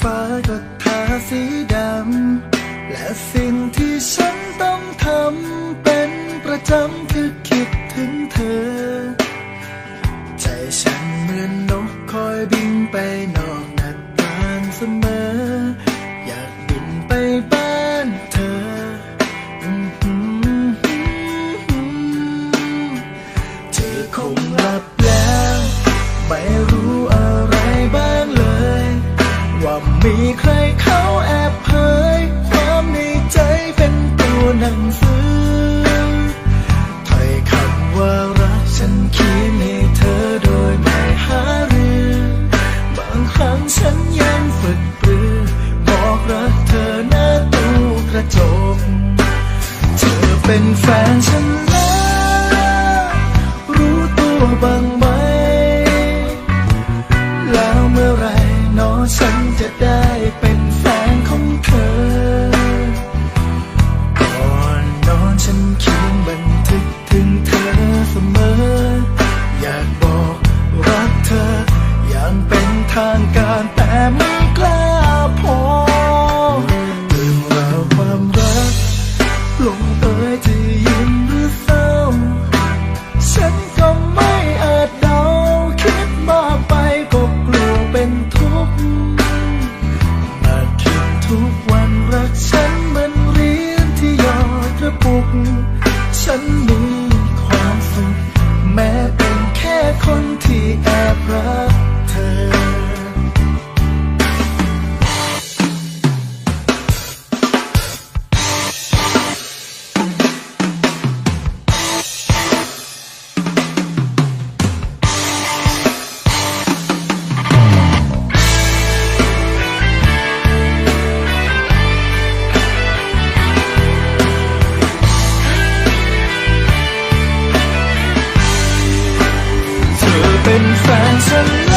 ฟ้าก็ทาสีดำ และสิ่งที่ฉันต้องทำเป็นประจำคือคิดถึงเธอ นแฟนฉันแล้วรู้ตัวบ้างไหม แล้วเมื่อไหรหนอฉันจะได้เป็นแฟนของเธอ ก่อนนอนฉันเขียนบันทึกถึงเธอเสมอ อยากบอกรักเธออย่างเป็นทางการแต่ไม่ ดกระปุกฉันมีความสุข แม้เป็นแค่คนที่แอบรัก เธอ